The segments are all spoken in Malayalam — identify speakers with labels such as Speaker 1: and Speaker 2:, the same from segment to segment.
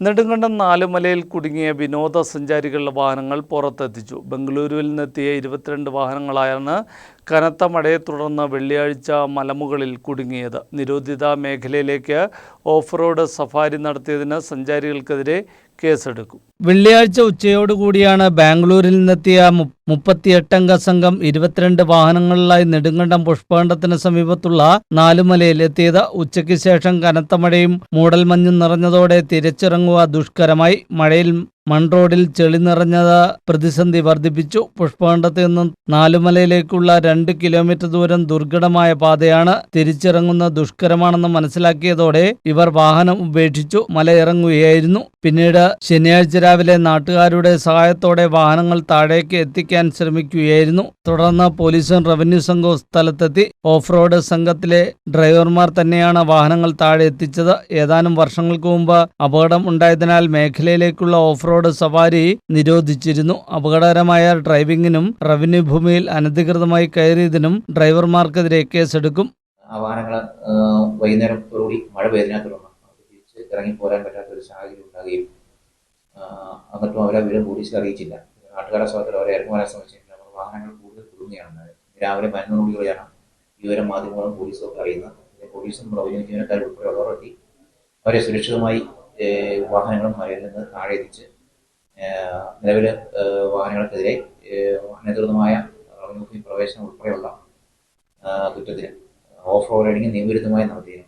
Speaker 1: നെടുങ്കണ്ടം നാലുമലയിൽ കുടുങ്ങിയ വിനോദസഞ്ചാരികളുടെ വാഹനങ്ങൾ പുറത്തെത്തിച്ചു. ബംഗളൂരുവിൽ നിന്നെത്തിയ ഇരുപത്തിരണ്ട് വാഹനങ്ങളായാണ് കനത്ത മഴയെ തുടർന്ന് വെള്ളിയാഴ്ച മലമുകളിൽ കുടുങ്ങിയത്. നിരോധിത മേഖലയിലേക്ക് ഓഫ് റോഡ് സഫാരി നടത്തിയതിന് സഞ്ചാരികൾക്കെതിരെ കേസെടുക്കും. വെള്ളിയാഴ്ച ഉച്ചയോടുകൂടിയാണ് ബാംഗ്ലൂരിൽ നിന്നെത്തിയ മുപ്പത്തിയെട്ടംഗ സംഘം ഇരുപത്തിരണ്ട് വാഹനങ്ങളിലായി നെടുങ്കണ്ടം പുഷ്പകണ്ഠത്തിന് സമീപത്തുള്ള നാലുമലയിൽ എത്തിയത് ഉച്ചയ്ക്ക് ശേഷം കനത്ത മഴയും മൂടൽമഞ്ഞും നിറഞ്ഞതോടെ തിരിച്ചിറങ്ങുക ദുഷ്കരമായി. മഴയിൽ മൺറോഡിൽ ചെളി നിറഞ്ഞത് പ്രതിസന്ധി വർദ്ധിപ്പിച്ചു. പുഷ്പകണ്ഠത്തിൽ നിന്നും നാലുമലയിലേക്കുള്ള രണ്ട് കിലോമീറ്റർ ദൂരം ദുർഘടമായ പാതയാണ് തിരിച്ചിറങ്ങുന്ന ദുഷ്കരമാണെന്ന് മനസ്സിലാക്കിയതോടെ ഇവർ വാഹനം ഉപേക്ഷിച്ചു. മല ഇറങ്ങുകയായിരുന്നു. പിന്നീട് ശനിയാഴ്ച രാവിലെ നാട്ടുകാരുടെ സഹായത്തോടെ വാഹനങ്ങൾ താഴേക്ക് എത്തിക്കാൻ ശ്രമിക്കുകയായിരുന്നു. തുടർന്ന് പോലീസും റവന്യൂ സംഘവും സ്ഥലത്തെത്തി. ഓഫ് റോഡ് സംഘത്തിലെ ഡ്രൈവർമാർ തന്നെയാണ് വാഹനങ്ങൾ താഴെ എത്തിച്ചത്. ഏതാനും വർഷങ്ങൾക്ക് മുമ്പ് അപകടം ഉണ്ടായതിനാൽ മേഖലയിലേക്കുള്ള ഓഫ് റോഡ് സവാരി നിരോധിച്ചിരുന്നു. അപകടകരമായ ഡ്രൈവിംഗിനും റവന്യൂ ഭൂമിയിൽ അനധികൃതമായി കയറിയതിനും ഡ്രൈവർമാർക്കെതിരെ കേസെടുക്കും.
Speaker 2: വാഹനങ്ങൾ വൈകുന്നേരത്തോടുകൂടി മഴ പെയ്തതിനെ തുടർന്ന് തിരിച്ച് ഇറങ്ങി പോരാൻ പറ്റാത്ത ഒരു സാഹചര്യം ഉണ്ടാകുകയും എന്നിട്ടും അവരെ വിവരം പോലീസിൽ അറിയിച്ചില്ല. നാട്ടുകാരെ സ്ഥലത്തിൽ അവരെ ഇറങ്ങി വരാൻ ശ്രമിച്ചിട്ടില്ല അപ്പോൾ വാഹനങ്ങൾ കൂടുതൽ കുടുങ്ങുകയാണ്. രാവിലെ പതിനൊന്നോടുകൂടിയാണ് വിവരം മാധ്യമങ്ങളും പോലീസും ഒക്കെ അറിയുന്നത്. പോലീസും റവന്യൂ ജീവനക്കാർ ഉൾപ്പെടെയുള്ളവർ അവരെ സുരക്ഷിതമായി വാഹനങ്ങളും മലയിൽ നിന്ന് താഴെ എത്തിച്ച് നിലവിൽ വാഹനങ്ങൾക്കെതിരെ അനധികൃതമായ റവന്യൂ പ്രവേശനം ഉൾപ്പെടെയുള്ള കുറ്റത്തിന് ഓഫ് റോഡ് റൈഡിംഗ് നിയമവിരുദ്ധമായി നടത്തിയിരുന്നു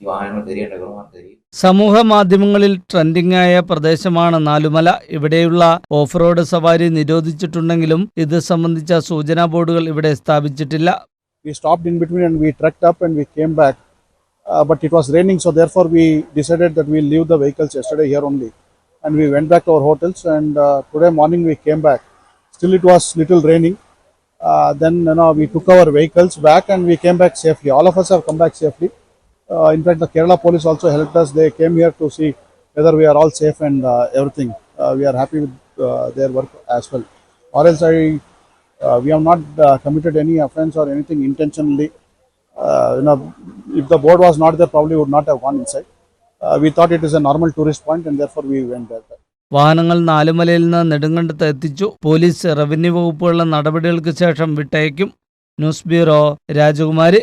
Speaker 2: ഈ വാഹനങ്ങൾക്കെതിരെ ഡ്രൈവർമാർക്കെതിരെ
Speaker 1: സമൂഹ മാധ്യമങ്ങളിൽ ട്രെൻഡിംഗ് ആയ പ്രദേശമാണ് നാലുമല ഇവിടെയുള്ള ഓഫ് റോഡ് സവാരി നിരോധിച്ചിട്ടുണ്ടെങ്കിലും ഇത് സംബന്ധിച്ച സൂചനാ ബോർഡുകൾ ഇവിടെ സ്ഥാപിച്ചിട്ടില്ല
Speaker 3: we stopped in between and we trekked up and we came back. Uh, but it was raining, so therefore we decided that we'll leave the vehicles yesterday here only. And we went back to our hotels, and uh, today morning we came back. Still, it was little raining. Uh, then you know we took our vehicles back and we came back safely. All of us have come back safely. Uh, in fact, the Kerala police also helped us. They came here to see whether we are all safe and uh, everything. Uh, we are happy with uh, their work as well. Or else I uh, we have not uh, committed any offense or anything intentionally. Uh, you know, if the board was not there, probably would not have gone inside. Thought it is a normal tourist point, and therefore we went there.
Speaker 1: വാഹനങ്ങൾ നാലുമലയിൽ നിന്ന് നെടുങ്കണ്ടത്ത് എത്തിച്ചു. പോലീസ് റവന്യൂ വകുപ്പുകളുടെ നടപടികൾക്ക് ശേഷം വിട്ടയക്കും. ന്യൂസ് ബ്യൂറോ രാജകുമാരി.